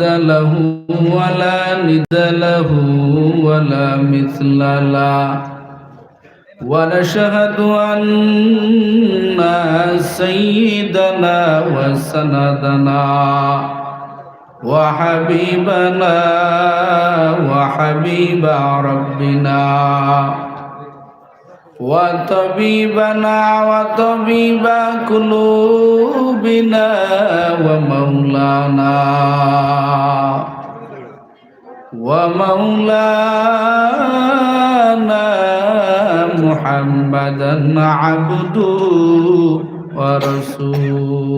له ولا ند له ولا مثل له ونشهد أن سيدنا وسندنا وحبيبنا وحبيب ربنا. وطبيبنا وطبيب قلوبنا ومولانا ومولانا محمدا عبده ورسوله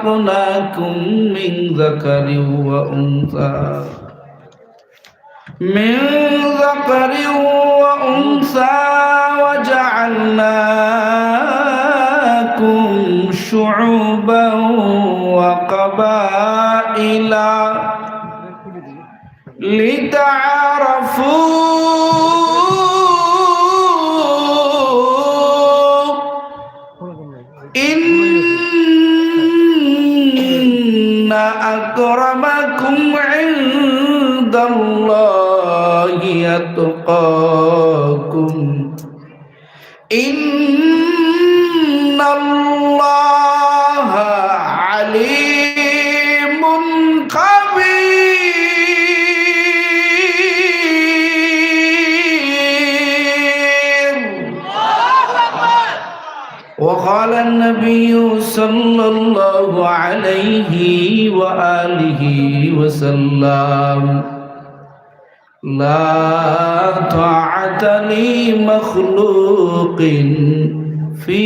خلقناكم من ذكر وأنثى من ذكر إن الله عليم خبير وقال النبي صلى الله عليه وآله وسلم لا طاعة لمخلوق في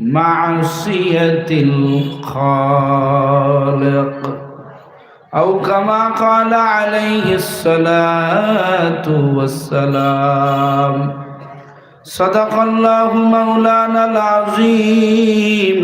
معصية الخالق. أو كما قال عليه الصلاة والسلام صدق الله مولانا العظيم.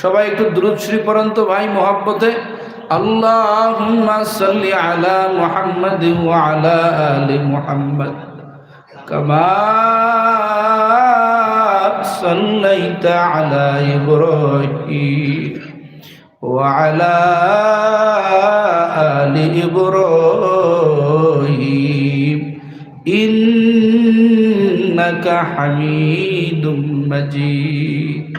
সবাই একটু দ্রুত শ্রী পরন্ত ভাই মোহাব্বতে আল্লাহুম্মা সাল্লি আলা মুহাম্মাদ ওয়া আলা আলি মুহাম্মাদ কামা সাল্লাইতা আলা ইব্রাহিম وعلى آل إبراهيم إنك حميد مجيد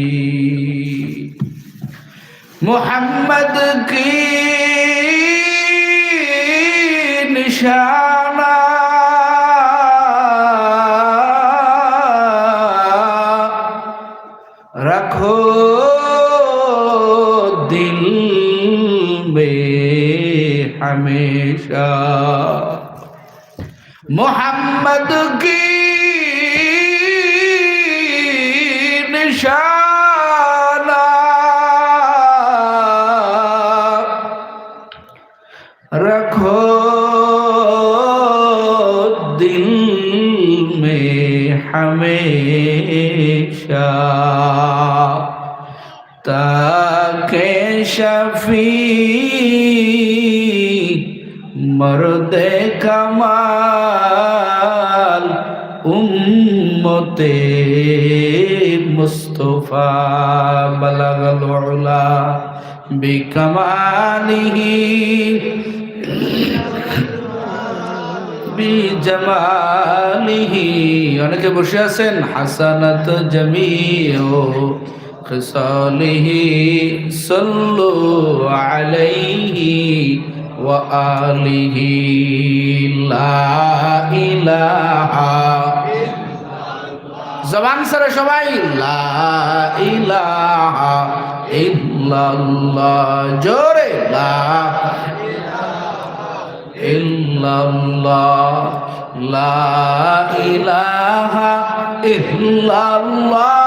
মোহাম্মদ কি নিশানা? রাখো দিল মে হমেশা। মোহাম্মদ কি নিশানা? শফি মর্দে কামাল উম্মতে মুস্তফা বলাগল উলা বিকমালিহি বিজমালিহি। অনেকে বসে আছেন হাসানাত জামিও। خصاله صلوا عليه وآله لا إله জবান সরে সবাই লা ইলাহা ইল্লাল্লাহ জোরে লা ইল্লাল্লাহ লা ইলাহা ইল্লাল্লাহ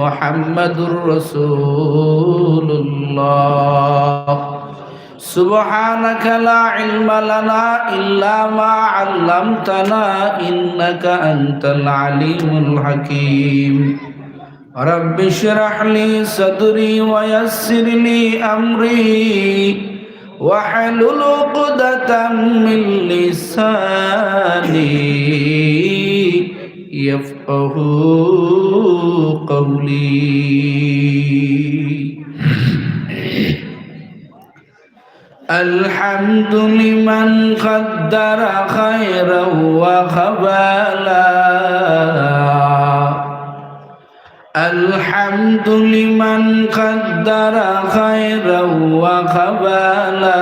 মুহাম্মাদুর রাসূলুল্লাহ سبحانك لا علم لنا إلا ما علمتنا إنك أنت العليم الحكيم رب اشرح لي صدري ويسر لي أمري واحلل عقدة من لساني يفقه قولي. الحمد لمن قدر خيرا وخبالا الحمد لمن قدر خيرا وخبالا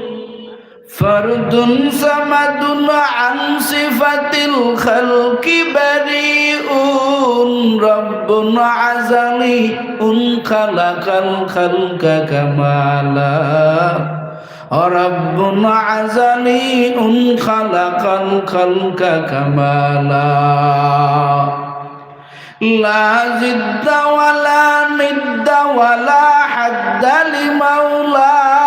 فرد صمد عن صفة الخلق بريء. رب عزلي خلق الخلق كمالا رب عزلي خلق الخلق كمالا لا. زد ولا ند ولا حد لمولاه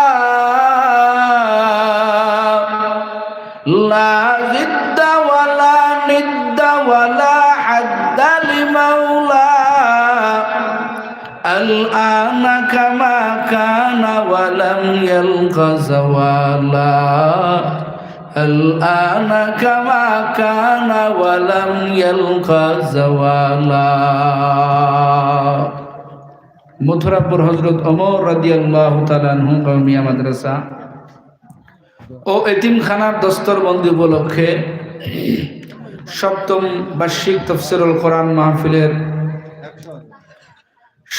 لا زد ولا ند ولا حد لمولاه الآن كما كان ولم يلق زوالا الآن كما كان ولم يلق زوالا মথুরাপুর হজরত অমর রাদিয়াল্লাহ তালানহু কৌমিয়া মাদ্রাসা ও এতিমখানার দস্তরবন্দি উপলক্ষে সপ্তম বার্ষিক তফসিরুল কোরআন মাহফিলের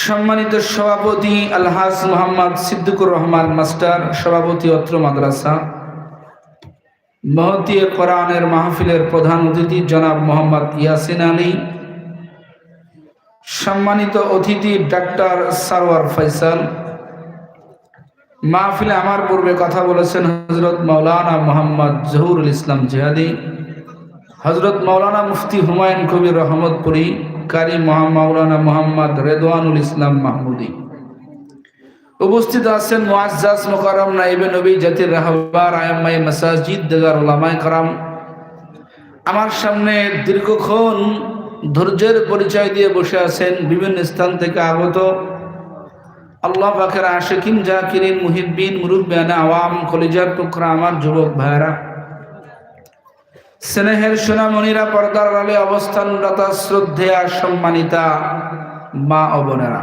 সম্মানিত সভাপতি আলহাজ মোহাম্মদ সিদ্দিকুর রহমান মাস্টার, সভাপতি অত্র মাদ্রাসা মহতীয় কোরআনের মাহফিলের প্রধান অতিথি জনাব মোহাম্মদ ইয়াসিন আলী, সম্মানিত অতিথি ডাক্তার সারওয়ার ফয়সাল মাহফিলে আমার পূর্বে কথা বলেছেন হজরত মৌলানা মোহাম্মদ জহুরুল ইসলাম জেহাদি হজরত মৌলানা মুফতি হুমায়ুন কবির রহমতপুরি, কারি মৌলানা মোহাম্মদ রেদওয়ানুল ইসলাম মাহমুদী। উপস্থিত আছেন মুআজ্জাজ মুকাররম নাইবে নবী জাতির রাহবার আয়াম্মাই মাসাজিদ দেগার ওলামায় কারাম। আমার সামনে দীর্ঘক্ষণ ধৈর্যের পরিচয় দিয়ে বসে আছেন, বিভিন্ন স্থান থেকে আগত আল্লাহ পাখের আশেকিন, জাকিরিন, মুহিব্বিন, মুরুব্বিয়ান, আওয়াম, কলিজার টুকরা আমার যুবক ভাইরা স্নেহের সোনামণিরা পর্দার আলে অবস্থানরত, শ্রদ্ধেয়া, সম্মানিতা মা ও বোনেরা।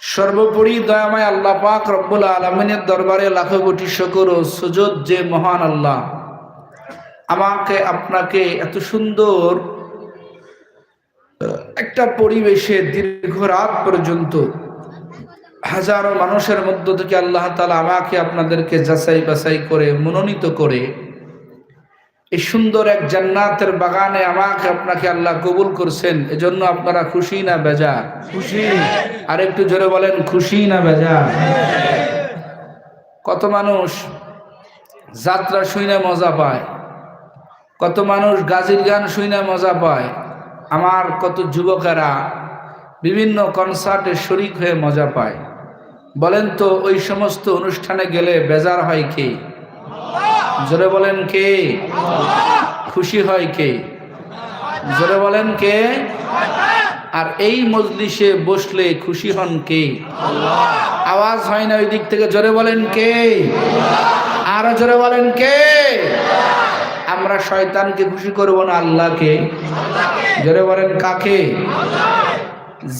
সর্বোপরি দয়াময় আল্লাহ পাক রব্বুল আলমিনের দরবারে লাখো কোটি শকর ও সুযোগ যে মহান আল্লাহ। আমাকে, আপনাকে এত সুন্দর একটা পরিবেশে দীর্ঘ রাত পর্যন্ত হাজারো মানুষের মধ্য থেকে আল্লাহ তালা আমাকে আপনাদেরকে যাচাই বাছাই করে মনোনীত করে এই সুন্দর এক জান্নাতের বাগানে আমাকে আপনাকে আল্লাহ কবুল করছেন। এজন্য আপনারা খুশি না বেজার? খুশি। আর একটু জোরে বলেন খুশি না বেজার? কত মানুষ যাত্রা শুনে মজা পায় কত মানুষ গাজির গান শুনে মজা পায় আমার কত যুবকেরা বিভিন্ন কনসার্টে শরিক হয়ে মজা পায়। বলেন তো, ওই সমস্ত অনুষ্ঠানে গেলে বেজার হয় কে? জোরে বলেন কে? খুশি হয় কে? জোরে বলেন কে? আর এই মজলিসে বসলে খুশি হন কে? আওয়াজ হয় না ওই দিক থেকে, জোরে বলেন কে? আরও জোরে বলেন কে? আমরা শয়তানকে খুশি করব না আল্লাহকে? জোরে বলেন কাকে?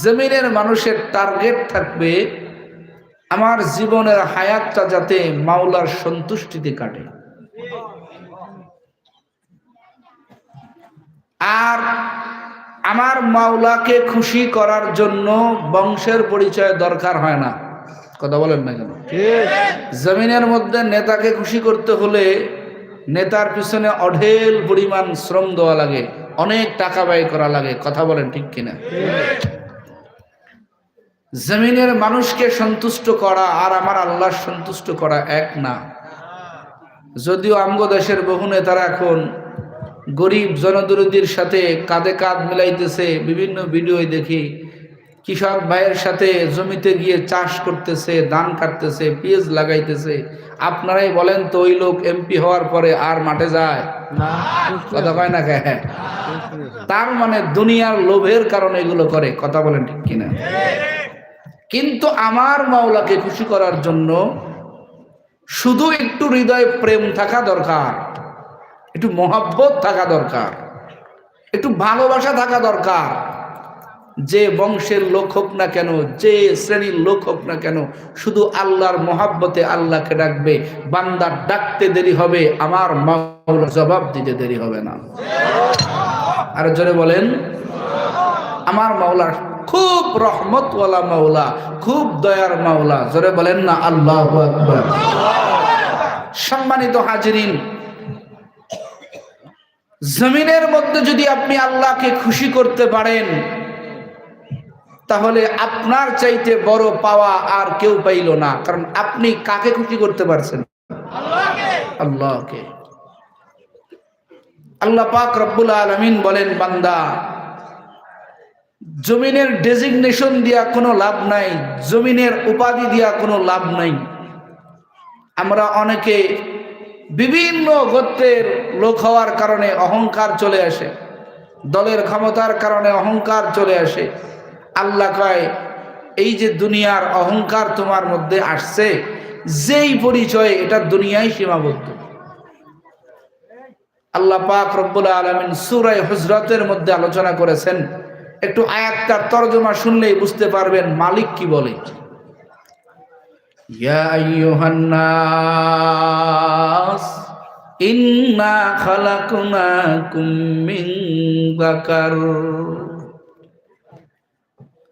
জমিনের মানুষের টার্গেট থাকবে আমার জীবনের হায়াতটা যাতে মাওলার সন্তুষ্টিতে কাটে। আর আমার মাওলাকে খুশি করার জন্য বংশের পরিচয় দরকার হয় না। কথা বলেন না কেন? জমিনের মধ্যে নেতাকে খুশি করতে হলে নেতার পিছনে অঢেল পরিমাণ শ্রম দেওয়া লাগে, অনেক টাকা ব্যয় করা লাগে, কথা বলেন ঠিক কিনা? জমিনের মানুষকে সন্তুষ্ট করা আর আমার আল্লাহ সন্তুষ্ট করা এক না। যদিও আমগো দেশের বহু নেতারা এখন গরিব জনদরদির সাথে কাঁধে কাঁধ মিলাইতেছে বিভিন্ন ভিডিও দেখি। কৃষক ভাইয়ের সাথে জমিতে গিয়ে চাষ করতেছে ধান কাটতেছে পেঁয়াজ লাগাইতেছে। আপনারাই বলেন তো ওই লোক এমপি হওয়ার পরে আর মাঠে যায়? না। কথা কয় না কে? তার মানে দুনিয়ার লোভের কারণে এগুলো করে কথা বলেন ঠিক কিনা? কিন্তু আমার মাওলাকে খুশি করার জন্য শুধু একটু হৃদয়ে প্রেম থাকা দরকার, একটু মহাব্বত থাকা দরকার, একটু ভালোবাসা থাকা দরকার। যে বংশের লোক হোক না কেন, যে শ্রেণির লোক হোক না কেন, শুধু আল্লাহর মহাব্বতে আল্লাহকে ডাকবে বান্দার ডাকতে দেরি হবে, আমার মাওলা জবাব দিতে দেরি হবে না। আর জোরে বলেন, আমার মাওলা খুব রহমতওয়ালা মাওলা, খুব দয়ার মাওলা। জোরে বলেন না, আল্লাহ সম্মানিত হাজিরিন, জমিনের মধ্যে যদি আপনি আল্লাহকে খুশি করতে পারেন, তাহলে আপনার চাইতে বড় পাওয়া আর কেউ পাইল না, কারণ আপনি কাকে খুশি করতে পারছেন? আল্লাহকে। আল্লাহ পাক রব্বুল আলমিন বলেন, বান্দা জমিনের ডেজিগনেশন দিয়া কোনো লাভ নাই, জমিনের উপাধি দিয়া কোনো লাভ নাই। আমরা অনেকে বিভিন্ন গোত্রের লোক হওয়ার কারণে অহংকার চলে আসে, দলের ক্ষমতার কারণে অহংকার চলে আসে। আল্লাহ কয়, এই যে দুনিয়ার অহংকার তোমার মধ্যে আসছে, যেই পরিচয় এটা দুনিয়ায় সীমাবদ্ধ। আল্লাহ পাক রব্বুল আলমিন সুরাই হজরতের মধ্যে আলোচনা করেছেন একটু আয়াতটার তর্জমা শুনলেই বুঝতে পারবেন মালিক কি বলে।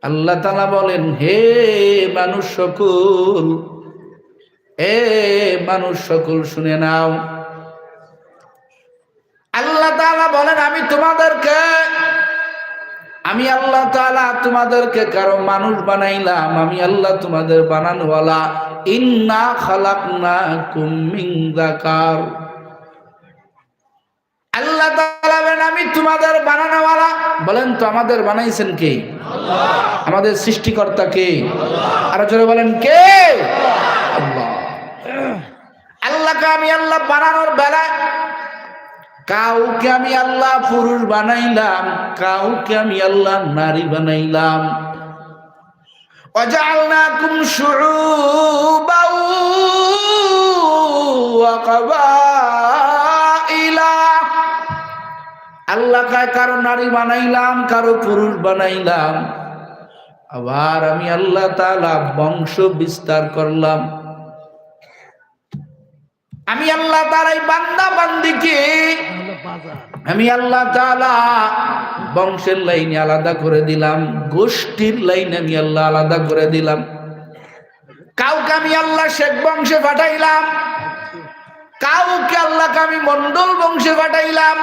আল্লাহ তাআলা বলেন, হে মানুষ সকল এ মানুষ সকল শুনে নাও। আল্লাহ তাআলা বলেন, আমি তোমাদেরকে আমি আল্লাহ তাআলা তোমাদেরকে কারও মানুষ বানাইলাম আমি আল্লাহ তোমাদের বানানোওয়ালা। ইন্না খালাকনাকুম মিন যাকার। আল্লাহ তাআলা বলেন আমি তোমাদের বানানোওয়ালা। বলেন তো আমাদের বানাইছেন কে? আমাদের সৃষ্টিকর্তা কে? আর জোরে বলেন কে? আল্লাহ। আল্লাহকে আমি আল্লাহ বানানোর বেলায় কাউকে আমি আল্লাহ পুরুষ বানাইলাম কাউকে আমি আল্লাহ নারী বানাইলাম وجعلناكم شعوبا وقبائل আল্লাহ কায় কারো নারী বানাইলাম কারো পুরুষ বানাইলাম আবার আমি আল্লাহ তাআলা বংশ বিস্তার করলাম আমি আল্লাহ এই বান্দা বান্দিকে আমি আল্লাহ তাআলা বংশের লাইনে আলাদা করে দিলাম, গোষ্ঠীর লাইনে আমি আল্লাহ আলাদা করে দিলাম। কাউকে আমি আল্লাহ শেখ বংশে পাঠাইলাম, কাউকে আল্লাহকে আমি মন্ডল বংশে পাঠাইলাম,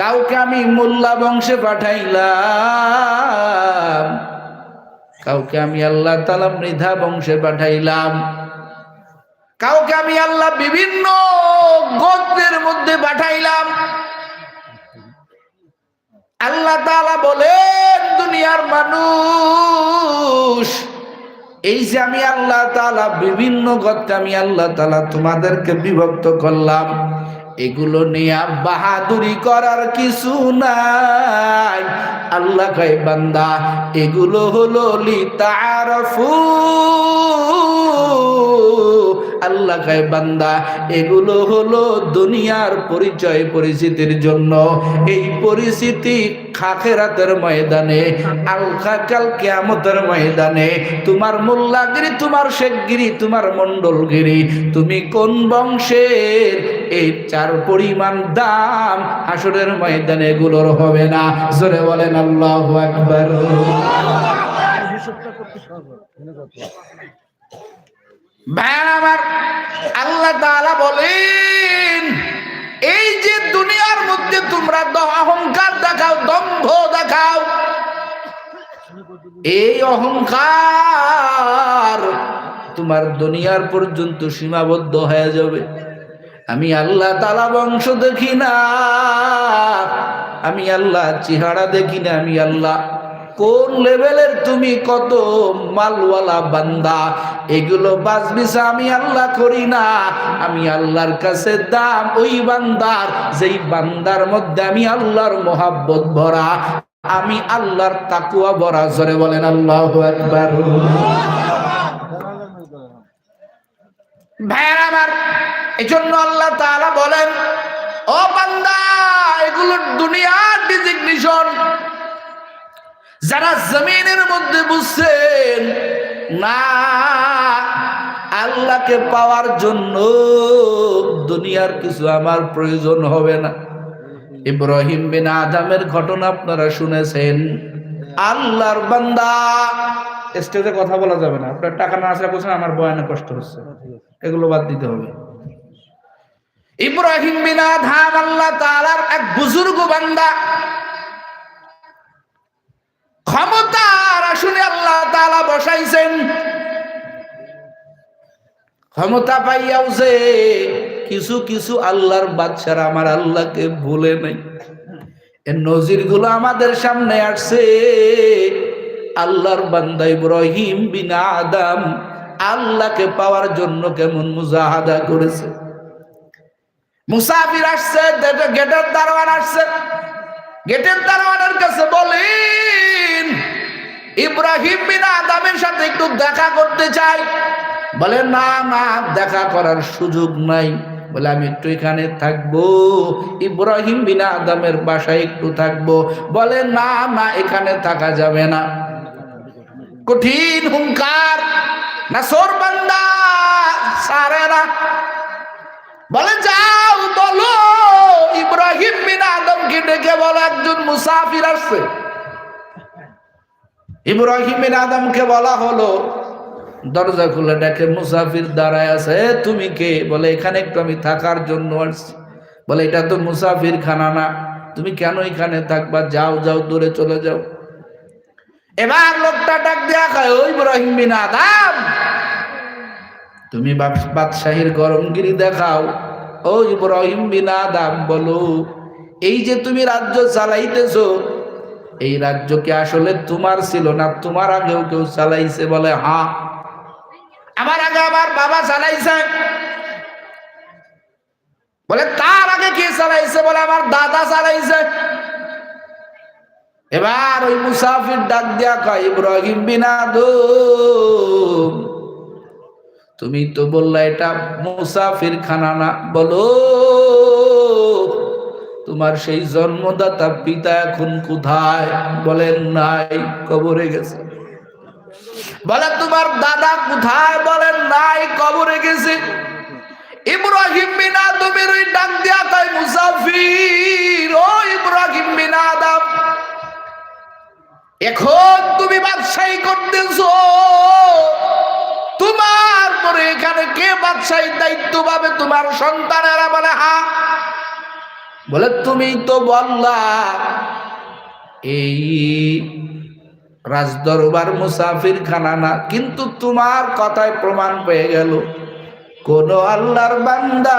কাউকে আমি মোল্লা বংশে পাঠাইলাম, কাউকে আমি আল্লাহ তালা মৃধা বংশে পাঠাইলাম। কাউকে আমি আল্লাহ বিভিন্ন গোত্রের মধ্যে পাঠাইলাম। আল্লাহ তালা বলেন, দুনিয়ার মানুষ, এই যে আমি আল্লাহ তালা বিভিন্ন গত্রে আমি আল্লাহ তালা তোমাদেরকে বিভক্ত করলাম, এগুলো নিয়ে বাহাদুরি করার কিছু নাই। আল্লাহ কয়, বান্দা, এগুলো হলো লিতারফু আল্লাহ বান্দা, এগুলো হলো দুনিয়ার পরিচয় পরিচিতির জন্য। এই পরিস্থিতি খাখেরাতের ময়দানে ময়দানে, তোমার মোল্লাগিরি, তোমার শেখগিরি, তোমার মন্ডলগিরি তুমি কোন বংশের? এই চার পরিমাণ দাম হাসরের ময়দানে এগুলোর হবে না। জোরে বলেন, আল্লাহ ভাইয়ার আমার আল্লাহ তাআলা বলেন, এই যে দুনিয়ার মধ্যে তোমরা অহংকার দেখাও, দম্ভ দেখাও, এই অহংকার তোমার দুনিয়ার পর্যন্ত সীমাবদ্ধ হয়ে যাবে। আমি আল্লাহ তালা বংশ দেখি না, আমি আল্লাহ চেহারা দেখি না, আমি আল্লাহ কোন লেভেলের তুমি কত মালওয়ালা বান্দা? এগুলো বাজবিসা আমি আল্লাহ করি না। আমি আল্লাহর কাছে দাম ওই বান্দার, যেই বান্দার মধ্যে আমি আল্লাহর মোহাব্বত ভরা। আমি আল্লাহর তাকুয়া ভরা, জোরে বলেন আল্লাহ একবার ভাইয়ের আমার এই জন্য আল্লাহ তাআলা বলেন, ও বান্দা, এগুলো দুনিয়ার ডিজিগনিশন। যারা জমিনের মধ্যে বুঝছেন না, আল্লাহকে পাওয়ার জন্য দুনিয়ার কিছু আমার প্রয়োজন হবে না। ইব্রাহিম বিন আদমের ঘটনা আপনারা শুনেছেন। আল্লাহর বান্দা, স্টেজে কথা বলা যাবে না। আপনার টাকা না আসলে বলছেন, আমার বয়ানে কষ্ট হচ্ছে। এগুলো বাদ দিতে হবে। ইব্রাহিম বিন আদম আল্লাহ তাআলার এক বুজুর্গ বান্দা। ক্ষমতার আসনে আল্লাহ তাআলা বসাইছেন। ক্ষমতা পাইয়াও যে কিছু কিছু আল্লাহর বাচ্চারা আমার আল্লাহকে ভুলে নাই। এর নজিরগুলো আমাদের সামনে আসছে। আল্লাহর বান্দা ইব্রাহিম বিনা আদম আল্লাহকে পাওয়ার জন্য কেমন মুজাহাদা করেছে। মুসাফির আসছে, গেটের দারোয়ান আসছে। গেটের দারোয়ানের কাছে বলেন ইব্রাহিম বিন আদমের সাথে একটু দেখা করতে চাই। বলে, না না, দেখা করার সুযোগ নাই। বলে, আমি একটু এখানে থাকব, ইব্রাহিম বিন আদমের বাসায় একটু থাকব। বলে, না না, এখানে থাকা যাবে না। কঠিন হুঙ্কার না সোর বান্দা সারে না বলে, যাও, বলো, ইব্রাহিম বিন আদমকে ডেকে বলো, একজন মুসাফির আসছে। ইব্রাহিম বিন আদমকে বলা হলো, দরজা খুলে ডাকে মুসাফির দাঁড়ায় আছে, তুমি কে? বলে, এখানে একটু আমি থাকার জন্য আসছি। বলে, এটা তো মুসাফির খানা না। তুমি কেন এখানে থাকবা? যাও যাও, দূরে চলে যাও। এবার লোকটা ডাক দেয়া খায় ওই ইব্রাহিম বিন আদম, তুমি বাদ- বাদশাহীর গরমগিরি দেখাও। ও ইব্রাহিম বিন আদম, বলো, এই যে তুমি রাজ্য চালাইতেছো এই রাজ্য কি আসলে তোমার ছিল না, তোমার আগেও কেউ চালাইছে বলে, হা। আমার আগে আমার বাবা চালাইছে। বলে, তার আগে কে চালাইছে বলে, আমার দাদা চালাইছে। এবার ওই মুসাফির ডাক দিয়া কয়, ইব্রাহিম বিন তুমি তো বললা এটা মুসাফির খানা না, বলো। তোমার সেই জন্মদাতা পিতা এখন কোথায়? বলেন নাই, কবরে গেছে। বলে, তোমার দাদা কোথায়? বলেন নাই, কবরে গেছে। ইব্রাহিম বিন আদমের ওই ডাক দিয়া কয়, মুসাফির, ও ইব্রাহিম বিন আদম, এখন তুমি বাদশাহী করতেছো। তোমার পরে এখানে কে বাদশাহীর দায়িত্ব পাবে তোমার সন্তানেরা বলে, হা বলে, তুমি তো বললা, এই রাজদরবার মুসাফির খানা না, কিন্তু তোমার কথায় প্রমাণ পেয়ে গেল, কোন আল্লাহর বান্দা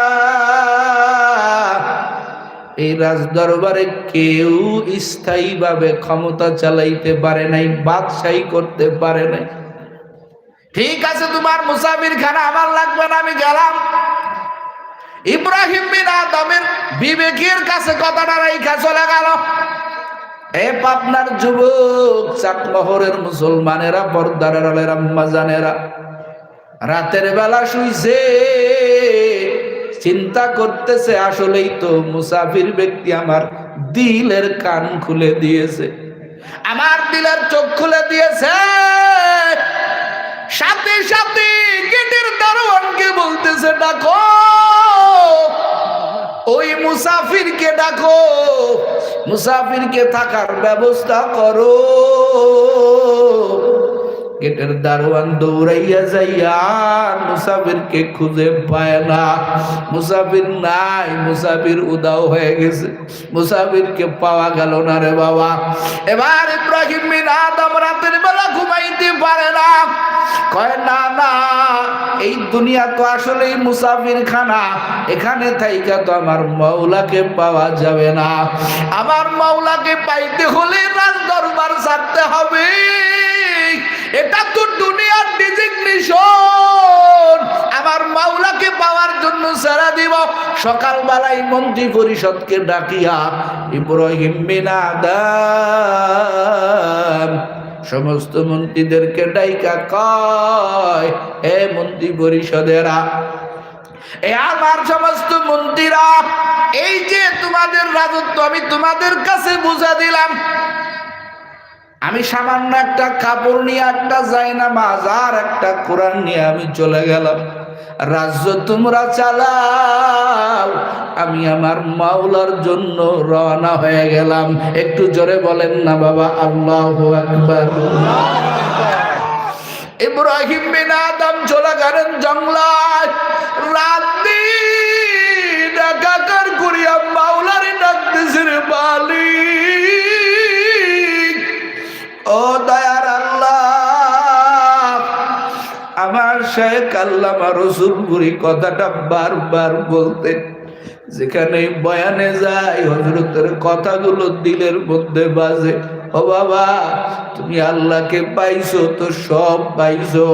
এই রাজদরবারে কেউ স্থায়ীভাবে ক্ষমতা চালাইতে পারে নাই, বাদশাহী করতে পারে নাই। ঠিক আছে, তোমার মুসাফির খানা আমার লাগবে না, আমি গেলাম। ইব্রাহিম বিন আদমের বিবেকের কাছে কথাটা রাইখা চলে গেল। এ পাবনার যুবক, চাকমহরের মুসলমানেরা পর্দার আলের আম্মা জানেরা রাতের বেলা শুইছে, চিন্তা করতেছে, আসলেই তো মুসাফির ব্যক্তি আমার দিলের কান খুলে দিয়েছে। আমার দিলের চোখ খুলে দিয়েছে। সাথে সাথে গেটের দারোয়ানকে বলতেছে, ডাকো। ওই মুসাফিরকে ডাকো। মুসাফিরকে থাকার ব্যবস্থা করো। গেটের দারোয়ান দৌড়াইয়া যাইয়া মুসাফিরকে খুঁজে পায় না। মুসাফির নাই, মুসাফির উদাও হয়ে গেছে। মুসাফিরকে পাওয়া গেল না রে বাবা। এবার ইব্রাহিম আদম রাতের বেলা ঘুমাইতে পারে না। কয়, না না, এই দুনিয়া তো আসলেই মুসাফির খানা এখানে থাইকা তো আমার মাওলাকে পাওয়া যাবে না। আমার মাওলাকে পাইতে হলে রাজ দরবার ছাড়তে হবে। এটা তো দুনিয়ার ডিজিগনেশন। আমার মাওলাকে পাওয়ার জন্য সারা দিব। সকালবেলায় মন্ত্রী পরিষদকে ডাকিয়া, ইব্রাহিম বিন আদম সমস্ত মন্ত্রীদেরকে ডাইকা কয়, হে মন্ত্রী পরিষদেরা, এ আমার সমস্ত মন্ত্রীরা, এই যে তোমাদের রাজত্ব আমি তোমাদের কাছে বুঝা দিলাম আমি সামান্য একটা কাপড় নিয়ে, একটা যাই না মাজার একটা কোরআন নিয়ে আমি চলে গেলাম। রাজ্য তোমরা চালাও, আমি আমার মাওলার জন্য রওনা হয়ে গেলাম। একটু জোরে বলেন না বাবা, আল্লাহ আকবার। ইব্রাহিম বিন আদম চলে গেলেন জঙ্গলায়। রাত শেখ আল্লামা রসুলপুরি কথাটা বারবার বলতেন যেখানে বয়ানে যায় হজরতের কথাগুলো দিলের মধ্যে বাজে। ও বাবা, তুমি আল্লাহকে পাইছো তো সব পাইছো।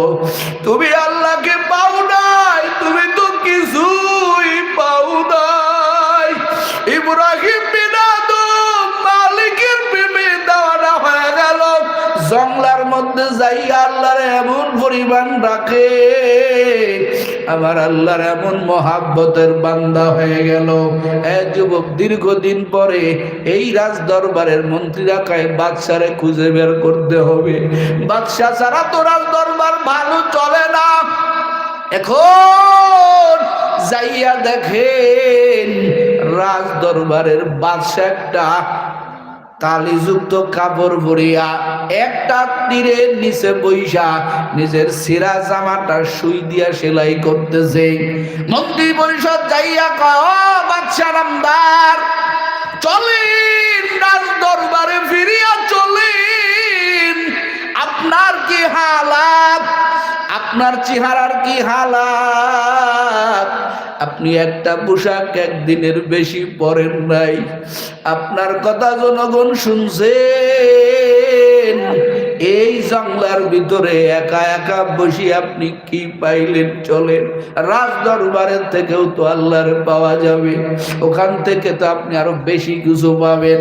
তুমি আল্লাহকে পাও নাই, তুমি তো কিছুই পাও নাই। ইব্রাহিম জংলার মধ্যে যাই আল্লাহর এমন পরিমাণ ডাকে, আমার আল্লাহর এমন মহাব্বতের বান্দা হয়ে গেল। এ যুবক, দীর্ঘদিন পরে এই রাজ দরবারের মন্ত্রীরা কয়, বাদশারে খুঁজে বের করতে হবে। বাদশাহ ছাড়া তো রাজ দরবার ভালো চলে না। এখন যাইয়া দেখেন রাজ দরবারের বাদশাহ একটা তালিযুক্ত কাপড় ভরিয়া একটা তীরের নিচে বৈশা নিজের সিরা জামাটা সুই দিয়া সেলাই করতেছে। মন্ত্রী পরিষদ যাইয়া কয় বাদশাহ চলেন রাজ দরবারে ফিরিয়া চলেন। আপনার কি হালাত? আপনার চেহারার কি হালাত? আপনি একটা পোশাক একদিনের বেশি পরেন নাই। আপনার কথা জনগণ শুনছেন এই জঙ্গলার ভিতরে একা একা বসে আপনি কি পাইলেন চলেন? রাজ দরবারের থেকেও তো আল্লাহর পাওয়া যাবে। ওখান থেকে তো আপনি আরও বেশি কিছু পাবেন।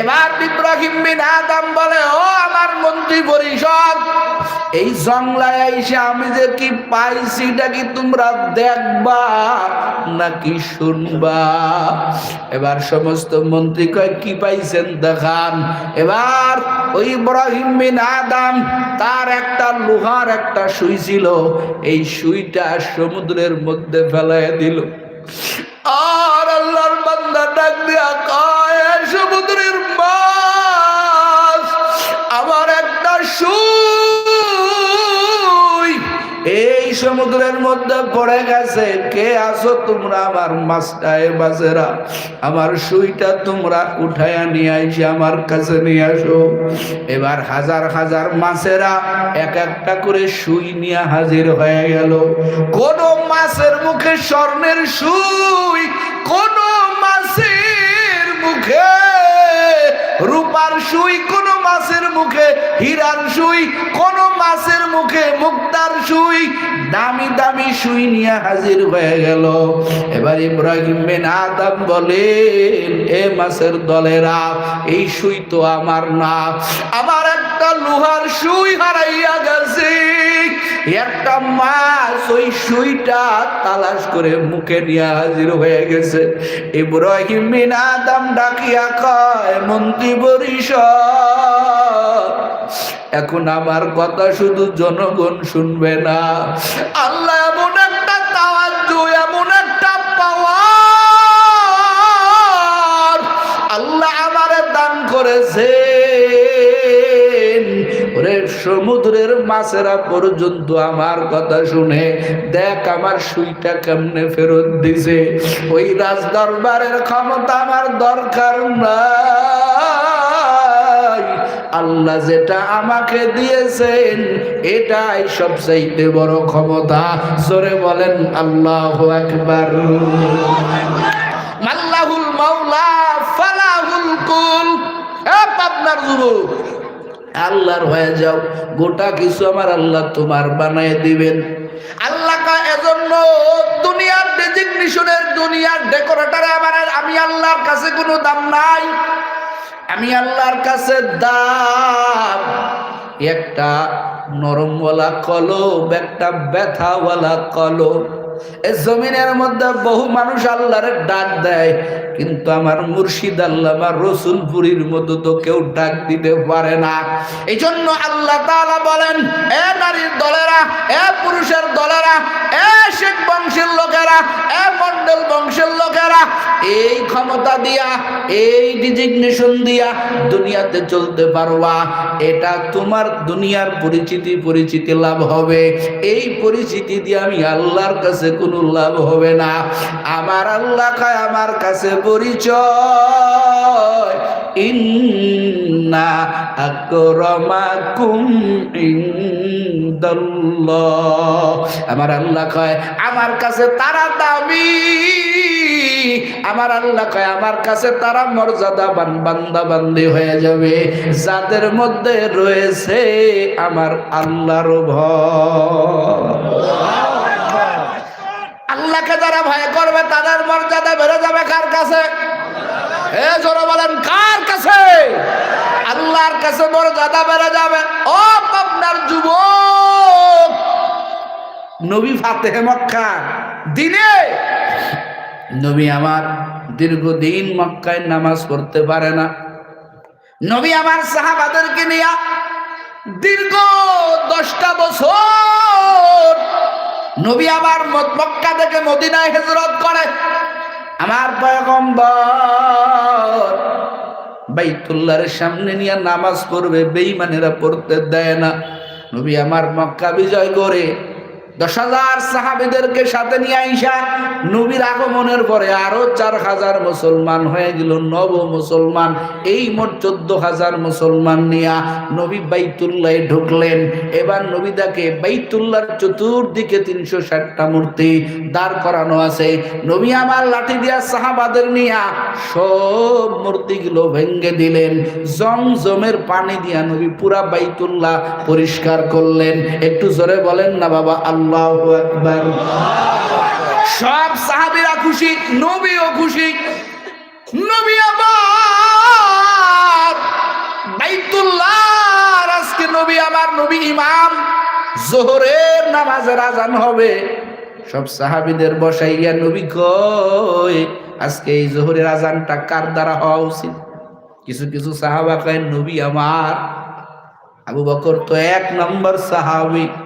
এবার ইব্রাহিম বিন আদম বলে, ও আমার মন্ত্রী পরিষদ, এই জংলায় এসে আমি যে কি পাইছি এটা কি তোমরা দেখবা নাকি শুনবা? এবার সমস্ত মন্ত্রী কয়, কি পাইছেন দেখান। এবার ওই ইব্রাহিম বিন আদম তার একটা লোহার একটা সুই ছিল, এই সুইটা সমুদ্রের মধ্যে ফেলায় দিল। আর আল্লাহর বান্দা ডাক দিয়া কয়, "এ সমুদ্রের মাছ, আমার একটা সুই সমুদ্রের মধ্যে পড়ে গেছে, কে আসো তোমরা আমার মাছটায় বাজেরা? আমার সুইটা তোমরা উঠাইয়া নিয়ে আইসে আমার কাছে নিয়ে আসো। এবার হাজার হাজার মাছেরা এক একটা করে সুই নিয়ে হাজির হয়ে গেল। কোন মাছের মুখে স্বর্ণের সুই, কোন মাছের মুখে রূপার সুই, কোন মাছের মুখে হীরার সুই, কোন মাছের মুখে মুক্তার সুই? দামি দামি সুই নিয়ে হাজির হয়ে গেল। এবার ইব্রাহিম বিন আদম বলেন, এ মাছের দলেরা, এই সুই তো আমার না। আমার একটা লোহার সুই হারাইয়া গেছে। একটা মাছ ওই সুইটা তালাশ করে মুখে নিয়ে হাজির হয়ে গেছে। ইব্রাহিম বিন আদম ডাকিয়া কয়, মন্ত্রী পরিষদ এখন আমার কথা শুধু জনগণ শুনবে না। আল্লাহ এমন একটা তাওয়াজ্জু এমন একটা পাওয়ার আল্লাহ আমারে দান করেছে সমুদ্রের মাছেরা পর্যন্ত আমার কথা শুনে, দেখ আমার সুইটা কেমনে ফেরত দিছে। ওই রাজ দরবারের ক্ষমতা আমার দরকার নাই। আল্লাহ যেটা আমাকে দিয়েছেন, এটাই সবচাইতে বড় ক্ষমতা। জোরে বলেন, আল্লাহ একবার মাল্লাহুল মাওলা, ফালাহুল কুল। এ পাবনার যুবক, আল্লাহর হয়ে যাও। গোটা কিছু আমার আল্লাহ তোমার বানায় দিবেন। আল্লাহ কয়, এজন্য দুনিয়ার ডেজিগনেশনের, দুনিয়ার ডেকোরেটরে আমার, আমি আল্লাহর কাছে কোনো দাম নাই। আমি আল্লাহর কাছে দাম একটা নরমওয়ালা কলম একটা ব্যথাওয়ালা কলম এই জমিনের মধ্যে বহু মানুষ আল্লাহরে ডাক দেয়, কিন্তু আমার মুর্শিদ আল্লাহ, আমার রসুলপুরীর মতো তো কেউ ডাক দিতে পারে না। এই জন্য আল্লাহ তাআলা বলেন, এ নারীর দলেরা, এ পুরুষের দলেরা, এ শেখ বংশের লোকেরা, এ মন্ডল বংশের লোকেরা, এই ক্ষমতা দিয়া, এই ডিজিগনেশন দিয়া দুনিয়াতে চলতে পারবা। এটা তোমার দুনিয়ার পরিচিতি পরিচিতি লাভ হবে। এই পরিচিতি দিয়ে আমি আল্লাহর কাছে কোনো লাভ হবে না। আমার আল্লাহ খায় আমার কাছে পরিচয়। ইন্না ইনদাল্লাহ। আমার আল্লাহ কয়, আমার কাছে তারা দামি। আমার আল্লাহ কয়, আমার কাছে তারা মর্যাদাবান বান্দা বান্দি হয়ে যাবে। যাদের মধ্যে রয়েছে আমার আল্লাহর ভয়। যারা ভয় করবে, তাদের মর্যাদা বেড়ে যাবে কার কাছে? এ জোরে বলেন, কার কাছে? আল্লাহর কাছে মর্যাদা বেড়ে যাবে। ও আপনার যুবক! নবী ফাতেহ মক্কা। দিনে নবী আমার দীর্ঘদিন মক্কায় নামাজ পড়তে পারে না। নবী আমার সাহাবাদেরকে নিয়ে দীর্ঘ দশটা বছর নবী আবার মক্কা থেকে মদিনায় হেজরত করে। আমার পয়গম্বর বাইতুল্লাহর সামনে নিয়ে নামাজ পড়বে, বেঈমানেরা পড়তে দেয় না। নবী আমার মক্কা বিজয় করে দশ হাজার সাহাবিদেরকে সাথে নিয়ে আইসা নবীর আগমনের পরে আরও চার হাজার মুসলমান হয়ে গেল, নব মুসলমান। এই মোট চোদ্দ হাজার মুসলমান নিয়া নবী বাইতুল্লাহ ঢুকলেন। এবার নবীদাকে বাইতুল্লাহর চতুর্দিকে তিনশো ষাটটা মূর্তি দাঁড় করানো আছে। নবী আমার লাঠি দিয়া সাহাবাদের নিয়া সব মূর্তিগুলো ভেঙ্গে দিলেন। জমজমের পানি দিয়া নবী পুরা বাইতুল্লাহ পরিষ্কার করলেন। একটু জোরে বলেন না বাবা, আল্লাহ একবার সব সাহাবীরা খুশি, নবীও খুশি। নবী আমার বাইতুল্লাহ আজকে নবী আমার, নবী ইমাম। জোহরের নামাজের আজান হবে। সব সাহাবিদের বসাইয়া নবী কই আজকে এই জোহরের আজানটা কার দ্বারা হওয়া উচিত? কিছু কিছু সাহাবা কয়, নবী আমার। আবু বকর তো এক নম্বর সাহাবি।